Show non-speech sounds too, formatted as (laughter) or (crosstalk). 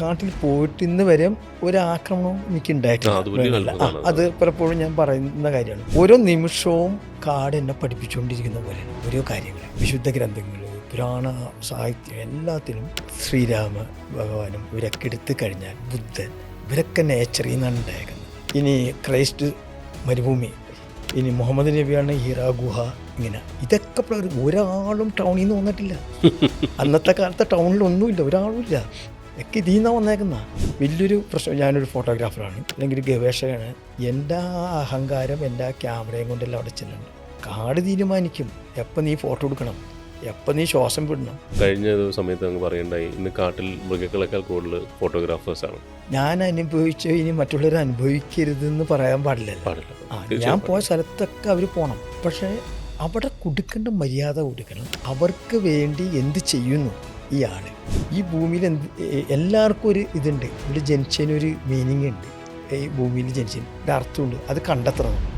കാട്ടിൽ പോയിട്ട് ഇന്ന് വരെ ഒരാക്രമണവും എനിക്ക് ഉണ്ടായിട്ടില്ല അത് പലപ്പോഴും ഞാൻ പറയുന്ന കാര്യമാണ്. ഓരോ നിമിഷവും കാട് എന്നെ പഠിപ്പിച്ചുകൊണ്ടിരിക്കുന്ന പോലെ ഓരോ കാര്യങ്ങൾ. വിശുദ്ധ ഗ്രന്ഥങ്ങൾ പുരാണ സാഹിത്യം എല്ലാത്തിലും ശ്രീരാമ ഭഗവാനും ഇവരൊക്കെ എടുത്തു കഴിഞ്ഞാൽ ബുദ്ധൻ ഇവരൊക്കെ നേച്ചറിൽ നിന്നാണ് ഉണ്ടായേക്കുന്നത്. ഇനി ക്രൈസ്റ്റ് മരുഭൂമി ഇനി മുഹമ്മദ് നബിയാണ് ഹീറ ഗുഹ ഇങ്ങനെ. ഇതൊക്കെ ഒരാളും ടൗണിൽ നിന്ന് വന്നിട്ടില്ല. (laughs) അന്നത്തെ കാലത്തെ ടൗണിലൊന്നുമില്ല ഒരാളും ഇല്ല. ഒക്കെ ഇതിൽ നിന്നാണ് വന്നേക്കുന്ന വലിയൊരു പ്രശ്നം. ഞാനൊരു ഫോട്ടോഗ്രാഫറാണ് അല്ലെങ്കിൽ ഒരു ഗവേഷകനാണ്. എന്റെ ആ അഹങ്കാരം എന്റെ ആ ക്യാമറയും കൊണ്ടെല്ലാം അവിടെ ചെല്ലുന്നുണ്ട്. കാട് തീരുമാനിക്കും. എപ്പോൾ നീ ഫോട്ടോ എടുക്കണം? എപ്പോൾ നീ ശ്വാസം വിടണം? കഴിഞ്ഞ സമയത്ത് അങ്ങ് പറയണ്ടായി ഇന്ന് കാട്ടിൽ മൃഗങ്ങളെക്കാൾ കൂടുതൽ ഫോട്ടോഗ്രാഫേഴ്സാണ് ഞാൻ അനുഭവിച്ച ഇനി മറ്റുള്ളവർ അനുഭവിക്കരുതെന്ന് പറയാൻ പാടില്ല. ഞാൻ പോയ സ്ഥലത്തൊക്കെ അവർ പോകണം പക്ഷേ അവിടെ കൊടുക്കേണ്ട മര്യാദ കൊടുക്കണം. അവർക്ക് വേണ്ടി എന്ത് ചെയ്യുന്നു? ഈ ആൾ ഈ ഭൂമിയിൽ എന്ത് എല്ലാവർക്കും ഒരു ഇതുണ്ട്. ഇവിടെ ജനിച്ചതിനൊരു മീനിങ് ഉണ്ട്. ഈ ഭൂമിയിൽ ജനിച്ചതിന്. ഒരു അർത്ഥമുണ്ട്. അത് കണ്ടെത്തണം